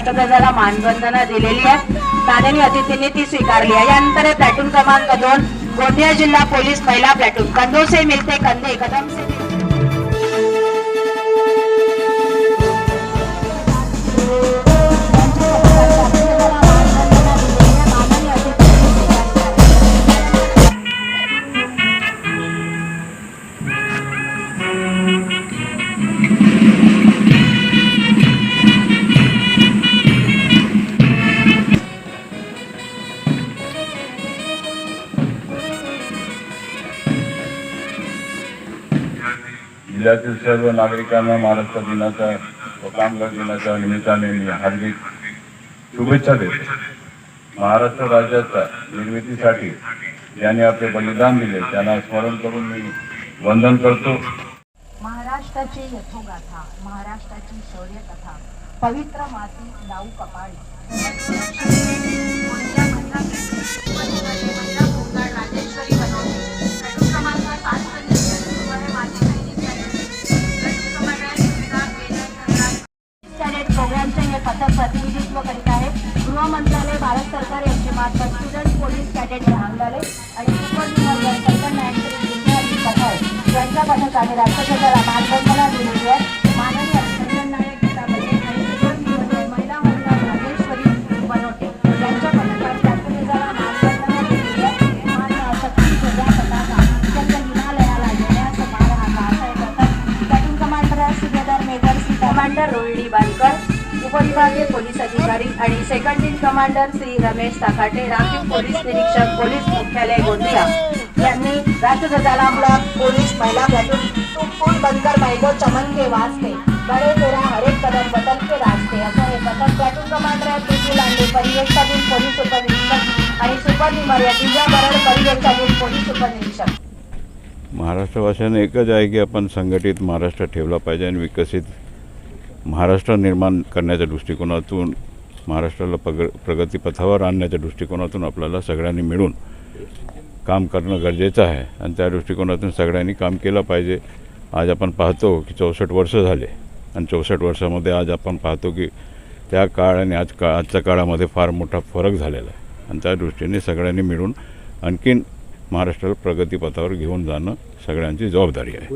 राष्ट्रध्वजाला मानवंदना दिलेली आहे. माननीय अतिथींनी ती स्वीकारली आहे. यानंतर प्लॅटून क्रमांक दोन गोंदिया जिल्हा पोलीस पहिला प्लॅटून कंदोसे से मिलते कदम से जिल्ह्यातील सर्व नागरिकांना महाराष्ट्र दिनाच्या व कामगार दिनाच्या निमित्ताने मी हार्दिक शुभेच्छा देतो. महाराष्ट्र राज्याच्या निर्मितीसाठी ज्यांनी आपले बलिदान दिले त्यांना स्मरण करून मी वंदन करतो. महाराष्ट्राची यथोगाथा महाराष्ट्राची शौर्यकथा पवित्र माती लावू कपाळी. प्रोग्रामचे प्रतिनिधित्व करीत आहे. गृह मंत्रालय भारत सरकार यांचे मार्फत स्टुडंट पोलीस कॅडेट रहांगले आणि सुपरविभाग यांच्या पथकाने राष्ट्रध्वजाला मानवंदना दिलेली आहे. माननीय चंदन नायक महिला होमगार्ड राजेश्वरी बनोटे यांच्या पथकाने राष्ट्रध्वजाला मानवंदना दिलेली आहे. मान शक्ती ध्वजा पताका चंद्र हिमालयाला येण्यास मारहाका असा एक पथक commander Subedar major C commander Rohini Balkar उपविभागीय पोलीस अधिकारी आणि second in commander Shri Ramesh Takate राखीव पोलीस निरीक्षक पोलीस मुख्यालय गोंदिया. यांनी राष्ट्रध्वजाला मुळात पोलीस महिला प्लॅटून तुम बनकर मैगो चमन के वास्ते बड़े तेरा हरेक कदम बदल के रास्ते असं हे पथक प्लॅटून कमांडर आहेत प्रीती लांडे परिवेक्षाधीन पोलीस उपनिरीक्षक आणि सुपर निमर या दिव्या बरड परिवेक्षाधीन पोलीस उपनिरीक्षक. महाराष्ट्रवासियांना एकच आहे की आपण संघटित महाराष्ट्र ठेवला पाहिजे आणि विकसित महाराष्ट्र निर्माण करण्याच्या दृष्टिकोनातून महाराष्ट्राला पग प्रगतीपथावर आणण्याच्या दृष्टिकोनातून आपल्याला सगळ्यांनी मिळून काम करणं गरजेचं आहे. आणि त्या दृष्टिकोनातून सगळ्यांनी काम केलं पाहिजे. आज आपण पाहतो की चौसष्ट वर्ष झाले. आणि चौसष्ट वर्षामध्ये आज आपण पाहतो की त्या काळ आणि आज का आजच्या काळामध्ये फार मोठा फरक झालेला आहे. आणि त्या दृष्टीने सगळ्यांनी मिळून आणखीन महाराष्ट्राला प्रगतीपथावर घेऊन जाणं सगळ्यांची जबाबदारी आहे.